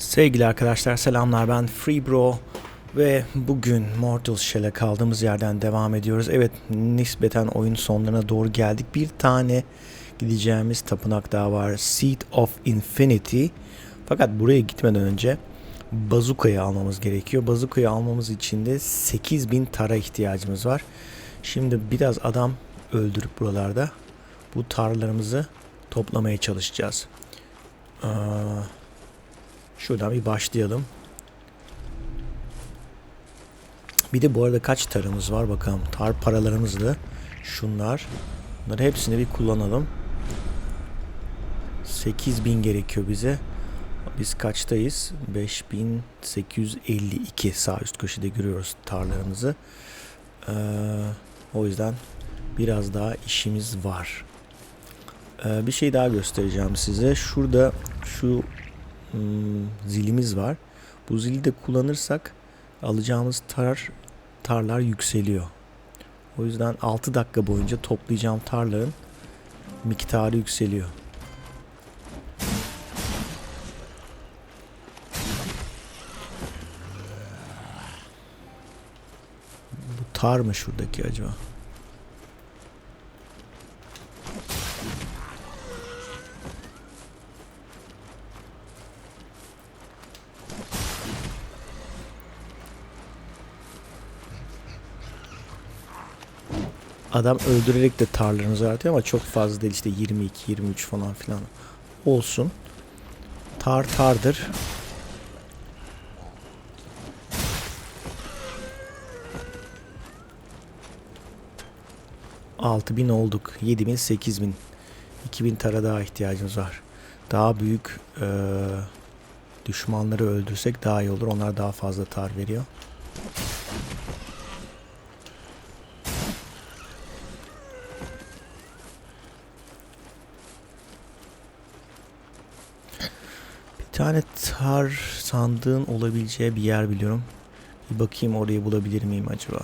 Sevgili arkadaşlar selamlar ben Free Bro ve bugün Mortal Shell'e kaldığımız yerden devam ediyoruz. Evet nispeten oyun sonlarına doğru geldik. Bir tane gideceğimiz tapınak daha var. Seed of Infinity. Fakat buraya gitmeden önce bazukayı almamız gerekiyor. Bazukayı almamız için de 8000 tara ihtiyacımız var. Şimdi biraz adam öldürüp buralarda bu tarlalarımızı toplamaya çalışacağız. Aa, Şuradan bir başlayalım. Bir de bu arada kaç tarımız var bakalım. Tar paralarımız da şunlar. Bunları hepsini bir kullanalım. 8000 gerekiyor bize. Biz kaçtayız? 5852 sağ üst köşede görüyoruz tarlarımızı. Ee, o yüzden biraz daha işimiz var. Ee, bir şey daha göstereceğim size. Şurada şu zilimiz var. Bu zili de kullanırsak alacağımız tar tarlar yükseliyor. O yüzden 6 dakika boyunca toplayacağım tarların miktarı yükseliyor. Bu tar mı şuradaki acaba? Adam öldürerek de tarlarınızı artıyor ama çok fazla değil işte 22 23 falan filan olsun. Tar tardır. Altı bin olduk. Yedi bin, sekiz bin. İki bin tara daha ihtiyacımız var. Daha büyük eee, düşmanları öldürsek daha iyi olur. Onlar daha fazla tar veriyor. Tane tar sandığın olabileceği bir yer biliyorum. Bir bakayım orayı bulabilir miyim acaba?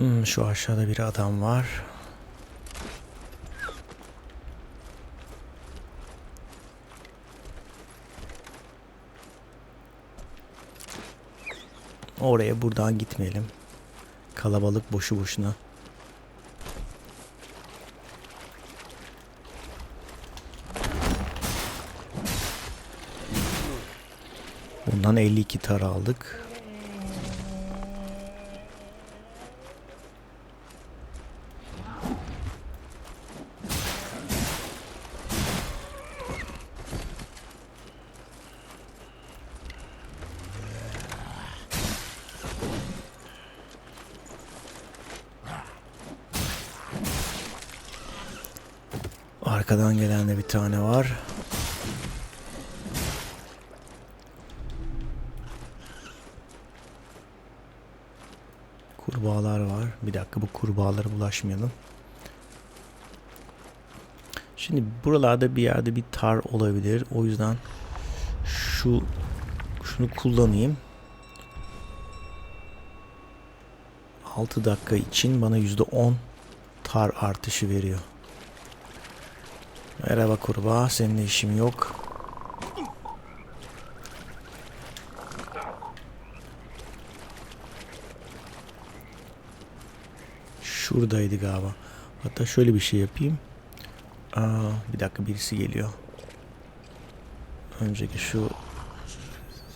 Hmm, şu aşağıda bir adam var. Oraya buradan gitmeyelim. Kalabalık boşu boşuna. Bundan 52 tar aldık. Arkadan gelen de bir tane var. Kurbağalar var. Bir dakika bu kurbağalara bulaşmayalım. Şimdi buralarda bir yerde bir tar olabilir. O yüzden şu şunu kullanayım. 6 dakika için bana %10 tar artışı veriyor. Merhaba kurbağa, seninle işim yok. Şuradaydı galiba. Hatta şöyle bir şey yapayım. Aa, bir dakika birisi geliyor. Önceki şu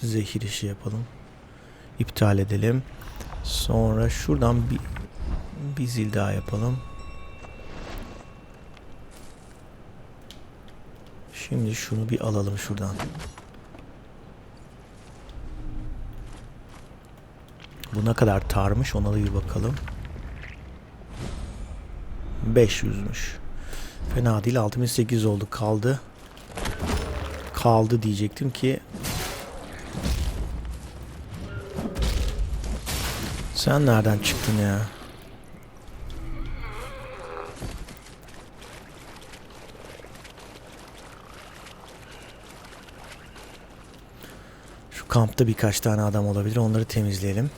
zehir işi yapalım. İptal edelim. Sonra şuradan bir, bir zil daha yapalım. Şimdi şunu bir alalım şuradan. Bu ne kadar tarmış ona da bir bakalım. 500'müş. Fena değil 6800 oldu kaldı. Kaldı diyecektim ki Sen nereden çıktın ya? Kampta birkaç tane adam olabilir. Onları temizleyelim.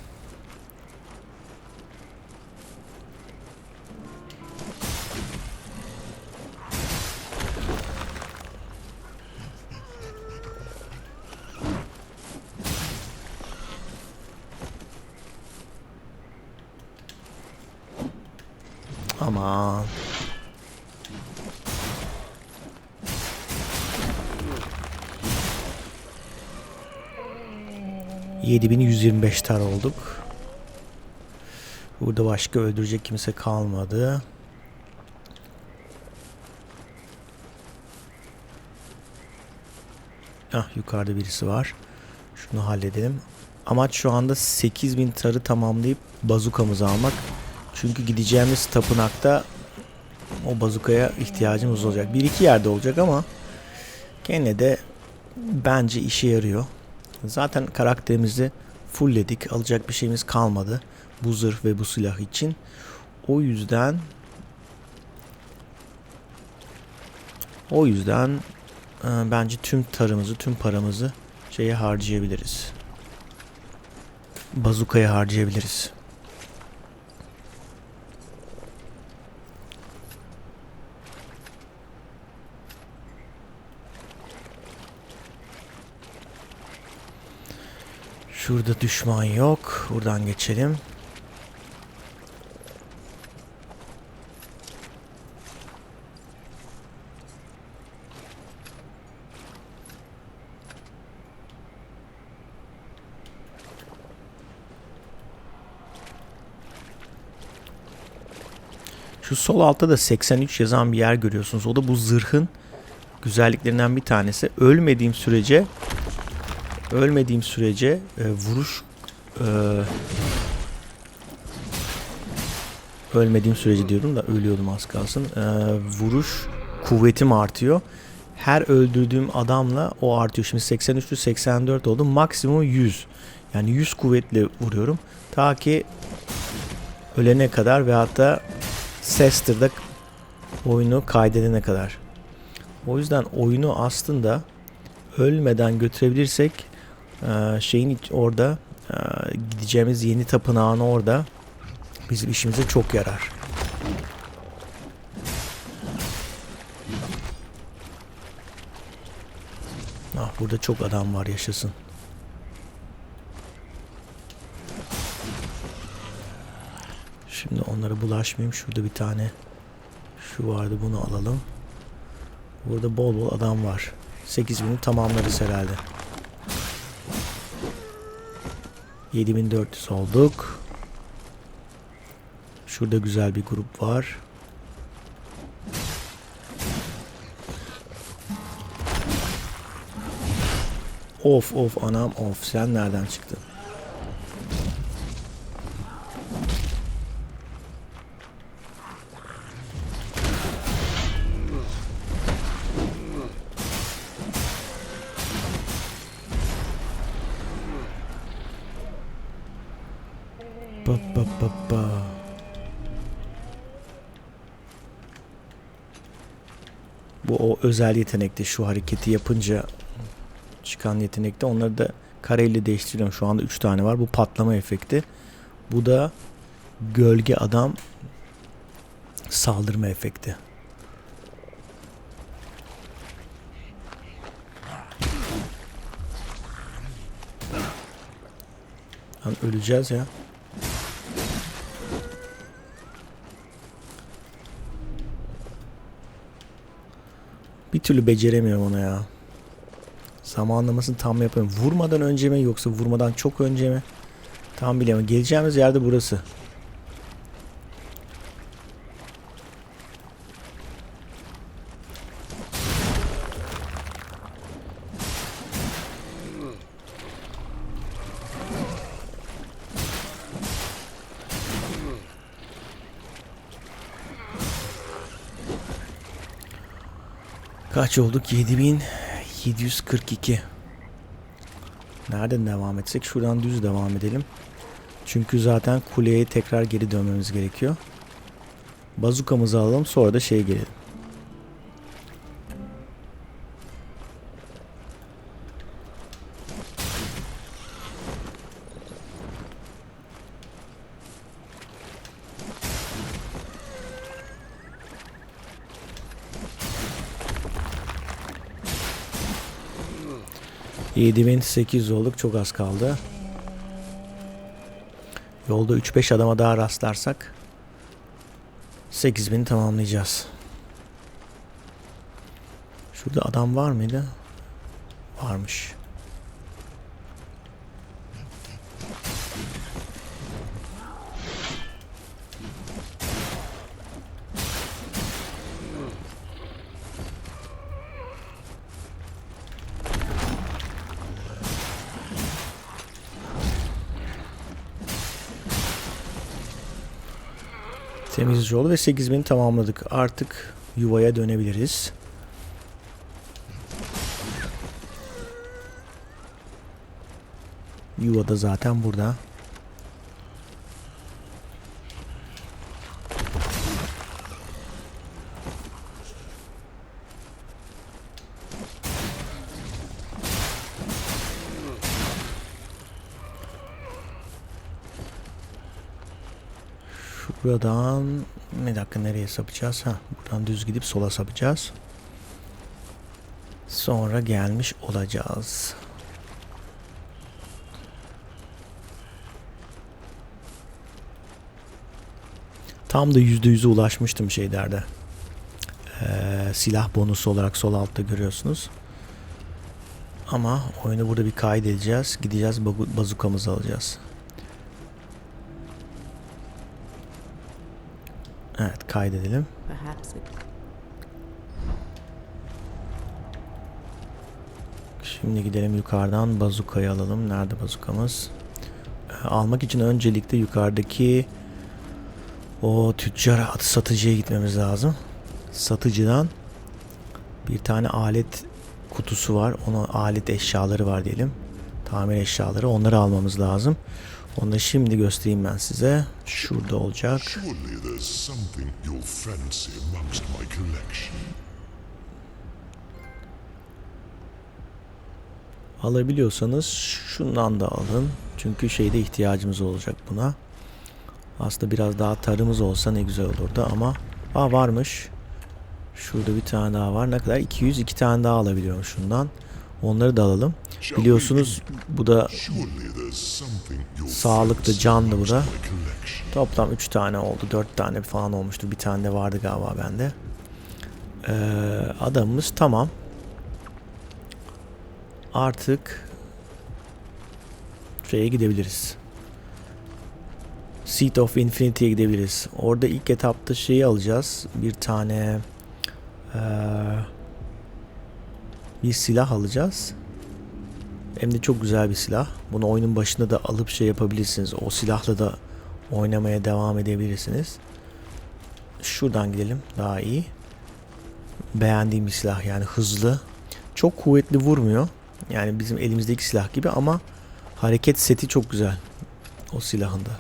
...7125 tar olduk. Burada başka öldürecek kimse kalmadı. Ah yukarıda birisi var. Şunu halledelim. Amaç şu anda 8000 tarı tamamlayıp bazukamızı almak. Çünkü gideceğimiz tapınakta o bazukaya ihtiyacımız olacak. Bir iki yerde olacak ama gene de bence işe yarıyor. Zaten karakterimizi fullledik. Alacak bir şeyimiz kalmadı. Bu zırh ve bu silah için. O yüzden o yüzden e, bence tüm tarımızı, tüm paramızı şeye harcayabiliriz. Bazukaya harcayabiliriz. Şurada düşman yok. Buradan geçelim. Şu sol altta da 83 yazan bir yer görüyorsunuz. O da bu zırhın güzelliklerinden bir tanesi. Ölmediğim sürece ölmediğim sürece e, vuruş e, ölmediğim sürece diyorum da ölüyordum az kalsın. E, vuruş kuvvetim artıyor. Her öldürdüğüm adamla o artıyor. Şimdi 83'lü 84 oldu. Maksimum 100. Yani 100 kuvvetle vuruyorum. Ta ki ölene kadar ve hatta Sester'da oyunu kaydedene kadar. O yüzden oyunu aslında ölmeden götürebilirsek şeyin orada e, gideceğimiz yeni tapınağın orada bizim işimize çok yarar. Ah burada çok adam var yaşasın. Şimdi onlara bulaşmayayım. Şurada bir tane şu vardı bunu alalım. Burada bol bol adam var. 8000'i tamamlarız herhalde. 7400 olduk. Şurada güzel bir grup var. Of of anam of sen nereden çıktın? Özel yetenekte şu hareketi yapınca çıkan yetenekte onları da kareyle değiştiriyorum. Şu anda 3 tane var. Bu patlama efekti. Bu da gölge adam saldırma efekti. Lan öleceğiz ya. Bir türlü beceremiyorum onu ya. Zamanlamasını tam yapamıyorum. Vurmadan önce mi yoksa vurmadan çok önce mi? Tam bilemiyorum. Geleceğimiz yerde burası. Kaç olduk? 7742. Nereden devam etsek? Şuradan düz devam edelim. Çünkü zaten kuleye tekrar geri dönmemiz gerekiyor. Bazukamızı alalım sonra da şeye gelelim. ...7800 olduk. Çok az kaldı. Yolda 3-5 adama daha rastlarsak 8000 tamamlayacağız. Şurada adam var mıydı? Varmış. Temiz yolu ve 8000 tamamladık. Artık yuvaya dönebiliriz. Yuva da zaten burada. Buradan bir dakika nereye sapacağız? Ha, buradan düz gidip sola sapacağız. Sonra gelmiş olacağız. Tam da %100'e ulaşmıştım şeylerde. Ee, silah bonusu olarak sol altta görüyorsunuz. Ama oyunu burada bir kaydedeceğiz. Gideceğiz bazukamızı alacağız. Evet kaydedelim. Şimdi gidelim yukarıdan bazukayı alalım. Nerede bazukamız? Ee, Almak için öncelikle yukarıdaki o tüccar satıcıya gitmemiz lazım. Satıcıdan bir tane alet kutusu var. Ona alet eşyaları var diyelim. Tamir eşyaları. Onları almamız lazım. Onu şimdi göstereyim ben size. Şurada olacak. Alabiliyorsanız şundan da alın. Çünkü şeyde ihtiyacımız olacak buna. Aslında biraz daha tarımız olsa ne güzel olurdu ama Aa varmış. Şurada bir tane daha var. Ne kadar? 202 tane daha alabiliyorum şundan. Onları da alalım. Biliyorsunuz bu da sağlıklı fancy canlı bu da. Toplam 3 tane oldu. 4 tane falan olmuştu. Bir tane de vardı galiba bende. Ee, adamımız tamam. Artık şeye gidebiliriz. Seat of Infinity'ye gidebiliriz. Orada ilk etapta şeyi alacağız. Bir tane eee, bir silah alacağız. Hem de çok güzel bir silah. Bunu oyunun başında da alıp şey yapabilirsiniz. O silahla da oynamaya devam edebilirsiniz. Şuradan gidelim daha iyi. Beğendiğim bir silah yani hızlı. Çok kuvvetli vurmuyor. Yani bizim elimizdeki silah gibi ama hareket seti çok güzel. O silahında.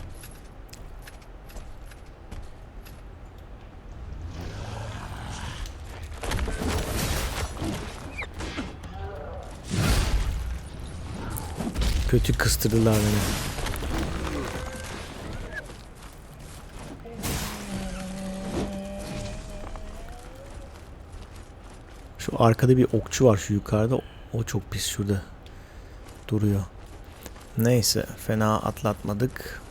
Kötü kıstırdılar beni. Şu arkada bir okçu var şu yukarıda. O çok pis şurada. Duruyor. Neyse fena atlatmadık.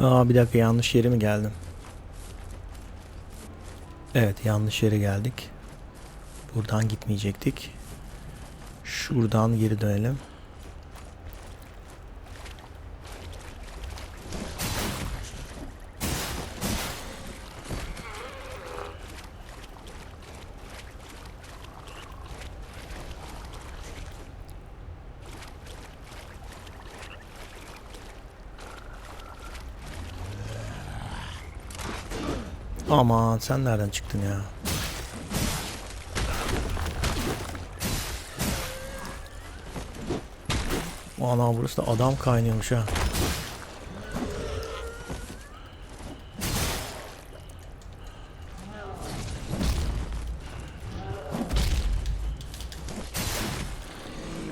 Aa bir dakika yanlış yere mi geldim? Evet yanlış yere geldik. Buradan gitmeyecektik. Şuradan geri dönelim. Aman sen nereden çıktın ya? Ana burası da adam kaynıyormuş ha.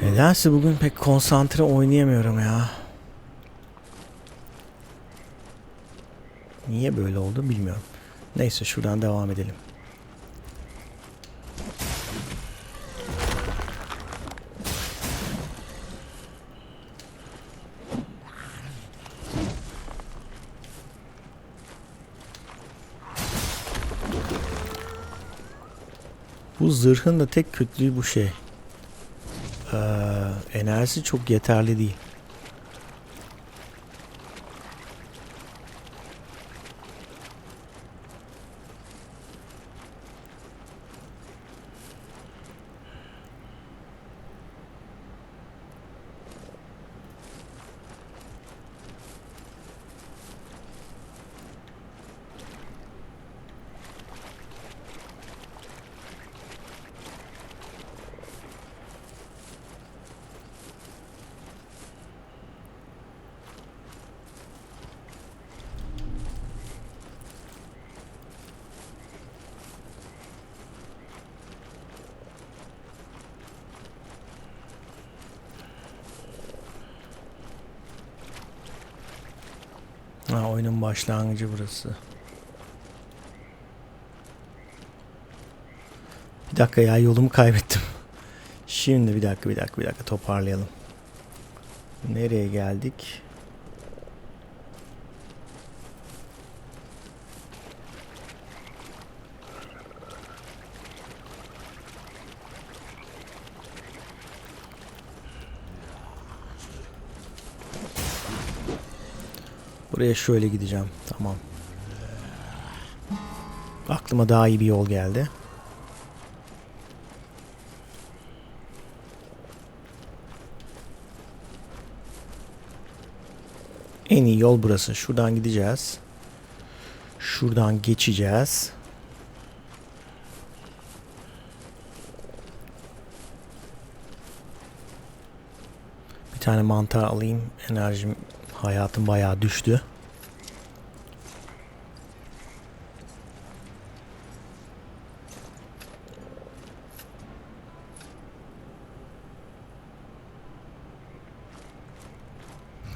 Nedense bugün pek konsantre oynayamıyorum ya. Niye böyle oldu bilmiyorum. Neyse şuradan devam edelim. Bu zırhın da tek kötülüğü bu şey. Ee, enerjisi çok yeterli değil. Ha, oyunun başlangıcı burası. Bir dakika ya yolumu kaybettim. Şimdi bir dakika bir dakika bir dakika toparlayalım. Nereye geldik? Buraya şöyle gideceğim. Tamam. Aklıma daha iyi bir yol geldi. En iyi yol burası. Şuradan gideceğiz. Şuradan geçeceğiz. Bir tane mantar alayım. Enerjim, hayatım bayağı düştü.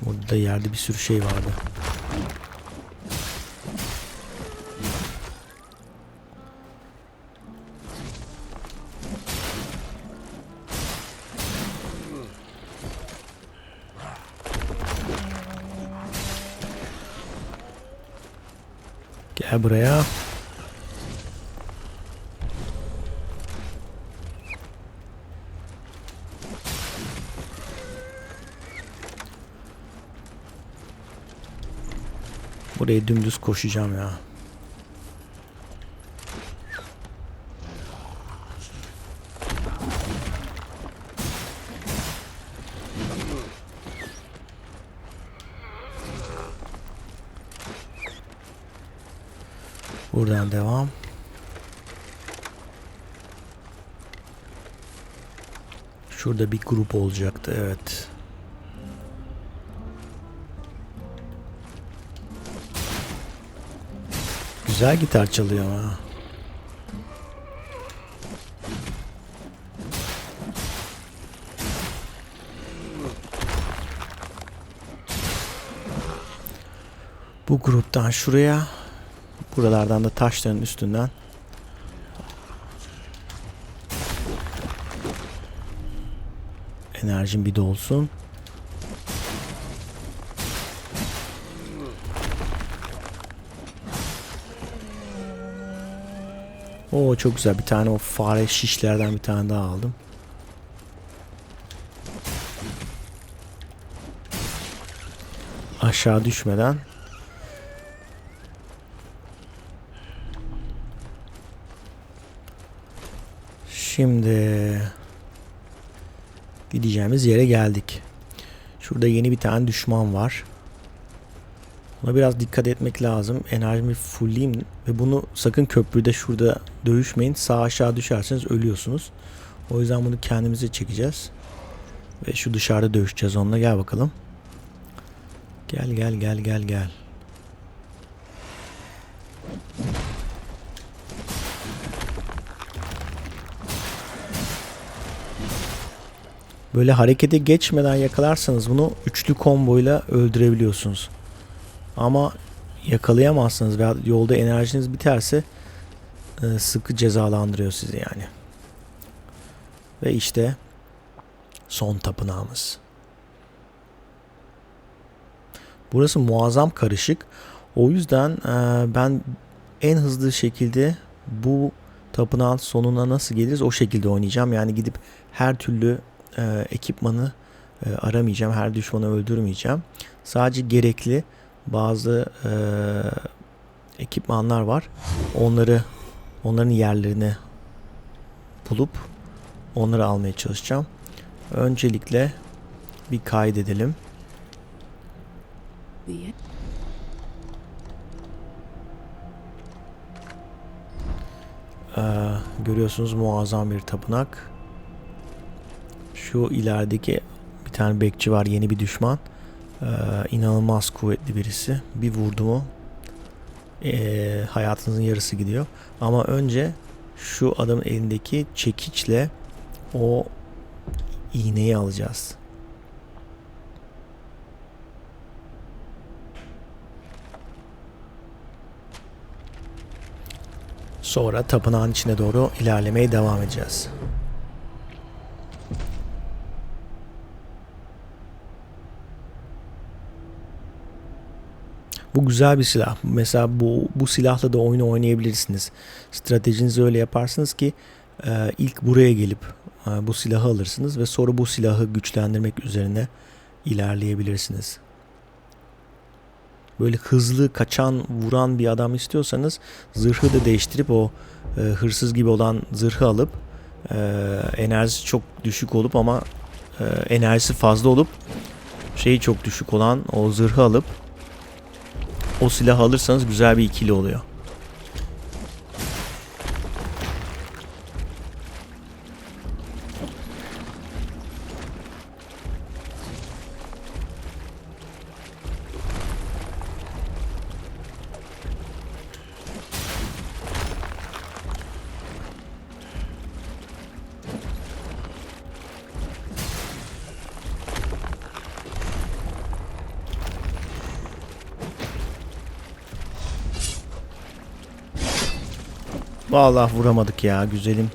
Burada yerde bir sürü şey vardı. Gel buraya. Buraya dümdüz koşacağım ya. Buradan devam. Şurada bir grup olacaktı evet. Güzel gitar çalıyor ha. Bu gruptan şuraya, buralardan da taşların üstünden enerjim bir dolsun. Oo çok güzel bir tane o fare şişlerden bir tane daha aldım. Aşağı düşmeden Şimdi gideceğimiz yere geldik. Şurada yeni bir tane düşman var. Buna biraz dikkat etmek lazım. Enerjimi fullleyeyim ve bunu sakın köprüde şurada dövüşmeyin. Sağ aşağı düşerseniz ölüyorsunuz. O yüzden bunu kendimize çekeceğiz. Ve şu dışarıda dövüşeceğiz onunla. Gel bakalım. Gel gel gel gel gel. Böyle harekete geçmeden yakalarsanız bunu üçlü komboyla öldürebiliyorsunuz. Ama yakalayamazsınız veya yolda enerjiniz biterse e, sıkı cezalandırıyor sizi yani. Ve işte son tapınağımız. Burası muazzam karışık. O yüzden e, ben en hızlı şekilde bu tapınağın sonuna nasıl geliriz o şekilde oynayacağım. Yani gidip her türlü e, ekipmanı e, aramayacağım. Her düşmanı öldürmeyeceğim. Sadece gerekli bazı e, ekipmanlar var. Onları onların yerlerini bulup onları almaya çalışacağım. Öncelikle bir kaydedelim. Ee, görüyorsunuz muazzam bir tapınak. Şu ilerideki bir tane bekçi var yeni bir düşman. Ee, inanılmaz kuvvetli birisi. Bir vurdu mu ee, hayatınızın yarısı gidiyor. Ama önce şu adamın elindeki çekiçle o iğneyi alacağız. Sonra tapınağın içine doğru ilerlemeye devam edeceğiz. Bu güzel bir silah. Mesela bu bu silahla da oyunu oynayabilirsiniz. Stratejinizi öyle yaparsınız ki e, ilk buraya gelip e, bu silahı alırsınız ve sonra bu silahı güçlendirmek üzerine ilerleyebilirsiniz. Böyle hızlı kaçan, vuran bir adam istiyorsanız zırhı da değiştirip o e, hırsız gibi olan zırhı alıp e, enerjisi çok düşük olup ama e, enerjisi fazla olup şeyi çok düşük olan o zırhı alıp o silahı alırsanız güzel bir ikili oluyor. Vallahi vuramadık ya güzelim.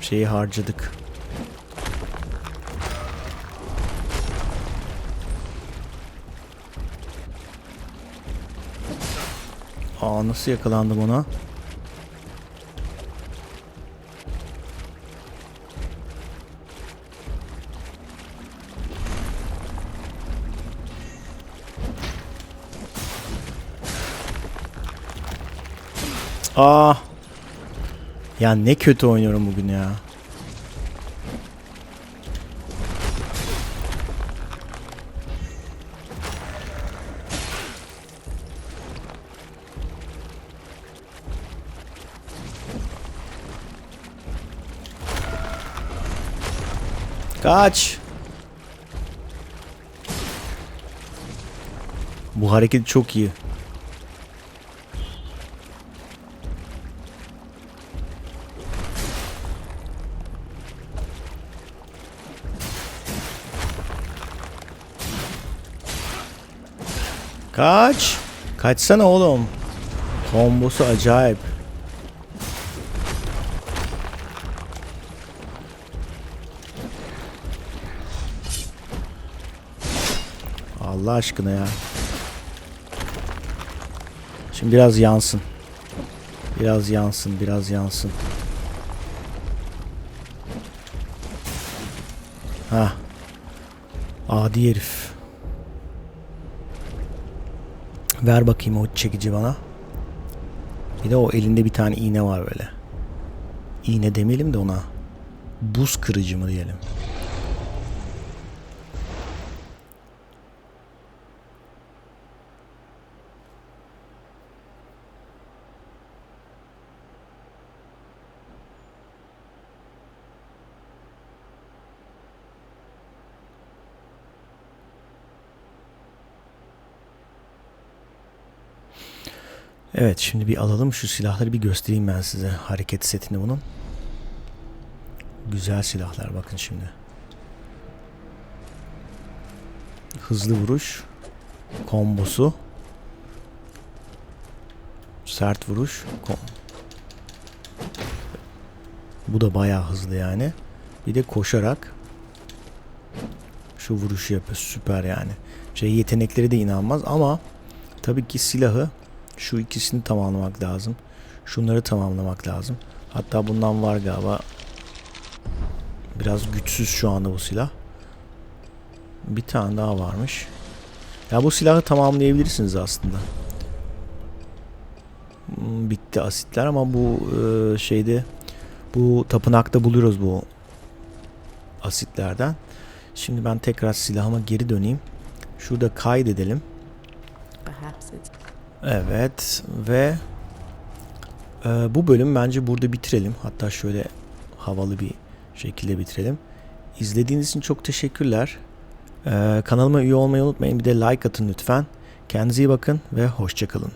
Şeyi harcadık. Aa nasıl yakalandım ona? Aa ya ne kötü oynuyorum bugün ya. Kaç. Bu hareket çok iyi. Kaç. Kaçsana oğlum. Kombosu acayip. Allah aşkına ya. Şimdi biraz yansın. Biraz yansın, biraz yansın. Ha. Adi herif. Ver bakayım o çekici bana. Bir de o elinde bir tane iğne var böyle. İğne demeyelim de ona. Buz kırıcı mı diyelim. Evet şimdi bir alalım şu silahları bir göstereyim ben size. Hareket setini bunun. Güzel silahlar bakın şimdi. Hızlı vuruş. Kombosu. Sert vuruş. Kom Bu da bayağı hızlı yani. Bir de koşarak şu vuruşu yapıyor. Süper yani. Şey yetenekleri de inanılmaz ama tabii ki silahı şu ikisini tamamlamak lazım. Şunları tamamlamak lazım. Hatta bundan var galiba. Biraz güçsüz şu anda bu silah. Bir tane daha varmış. Ya bu silahı tamamlayabilirsiniz aslında. Hmm, Bitti asitler ama bu e, şeyde bu tapınakta buluyoruz bu asitlerden. Şimdi ben tekrar silahıma geri döneyim. Şurada kaydedelim. Perhaps it's Evet ve e, bu bölüm bence burada bitirelim. Hatta şöyle havalı bir şekilde bitirelim. İzlediğiniz için çok teşekkürler. E, kanalıma üye olmayı unutmayın. Bir de like atın lütfen. Kendinize iyi bakın ve hoşçakalın.